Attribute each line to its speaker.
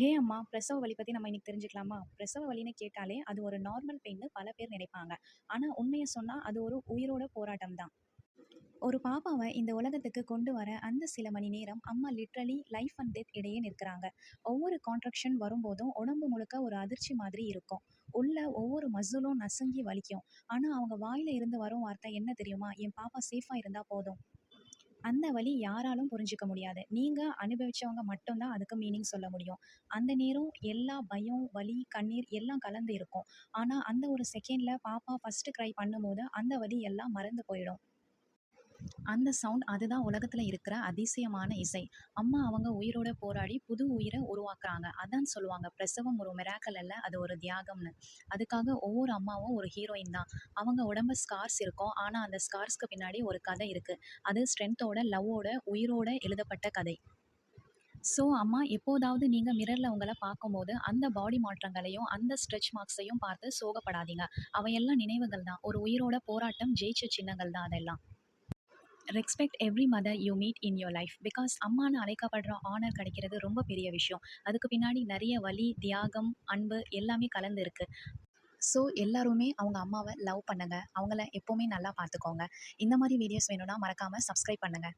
Speaker 1: ஹே அம்மா! பிரசவ வலி பற்றி நம்ம இன்னைக்கு தெரிஞ்சுக்கலாமா? பிரசவ வலின்னு கேட்டாலே அது ஒரு நார்மல் பெயின்னு பல பேர் நினைப்பாங்க. ஆனால் உண்மையை சொன்னால் அது ஒரு உயிரோட போராட்டம் தான். ஒரு பாப்பாவை இந்த உலகத்துக்கு கொண்டு வர அந்த சில மணி நேரம் அம்மா லிட்டரலி லைஃப் அண்ட் டெத் இடையே நிற்கிறாங்க. ஒவ்வொரு கான்ட்ராக்ஷன் வரும்போதும் உடம்பு முழுக்க ஒரு அதிர்ச்சி மாதிரி இருக்கும். உள்ள ஒவ்வொரு மசிலும் நசுங்கி வலிக்கும். ஆனால் அவங்க வாயில இருந்து வரும் வார்த்தை என்ன தெரியுமா? என் பாப்பா சேஃபாக இருந்தால் போதும். அந்த வலி யாராலும் புரிஞ்சுக்க முடியாது. நீங்கள் அனுபவிச்சவங்க மட்டும்தான் அதுக்கு மீனிங் சொல்ல முடியும். அந்த நேரம் எல்லா பயம், வலி, கண்ணீர் எல்லாம் கலந்து இருக்கும். ஆனால் அந்த ஒரு செகண்டில் பாப்பா ஃபஸ்ட்டு க்ரை பண்ணும்போது அந்த வலி எல்லாம் மறந்து போயிடும். அந்த சவுண்ட் அதுதான் உலகத்தில் இருக்கிற அதிசயமான இசை. அம்மா அவங்க உயிரோட போராடி புது உயிரை உருவாக்குறாங்க. அதான் சொல்லுவாங்க பிரசவம் ஒரு மிராக்கல் அல்ல, அது ஒரு தியாகம்னு. அதுக்காக ஒவ்வொரு அம்மாவும் ஒரு ஹீரோயின் தான். அவங்க உடம்பு ஸ்கார்ஸ் இருக்கும். ஆனால் அந்த ஸ்கார்ஸ்க்கு பின்னாடி ஒரு கதை இருக்குது அது ஸ்ட்ரென்த்தோட, லவ்வோட, உயிரோட எழுதப்பட்ட கதை. ஸோ அம்மா எப்போதாவது நீங்கள் மிரரில் உங்களை பார்க்கும்போது அந்த பாடி மாற்றங்களையும், அந்த ஸ்ட்ரெச் மார்க்ஸையும் பார்த்து சோகப்படாதீங்க. அவையெல்லாம் நினைவுகள் தான். ஒரு உயிரோட போராட்டம் ஜெயிச்ச சின்னங்கள் தான் அதெல்லாம். Respect every mother you meet in your life. Because அம்மான்னு அழைக்கப்படுற ஆனர் கிடைக்கிறது ரொம்ப பெரிய விஷயம். அதுக்கு பின்னாடி நிறைய வலி, தியாகம், அன்பு எல்லாமே கலந்து இருக்குது ஸோ எல்லாருமே அவங்க அம்மாவை லவ் பண்ணுங்க. அவங்கள எப்போவுமே நல்லா பார்த்துக்கோங்க. இந்த மாதிரி வீடியோஸ் வேணும்னா மறக்காமல் சப்ஸ்கிரைப் பண்ணுங்கள்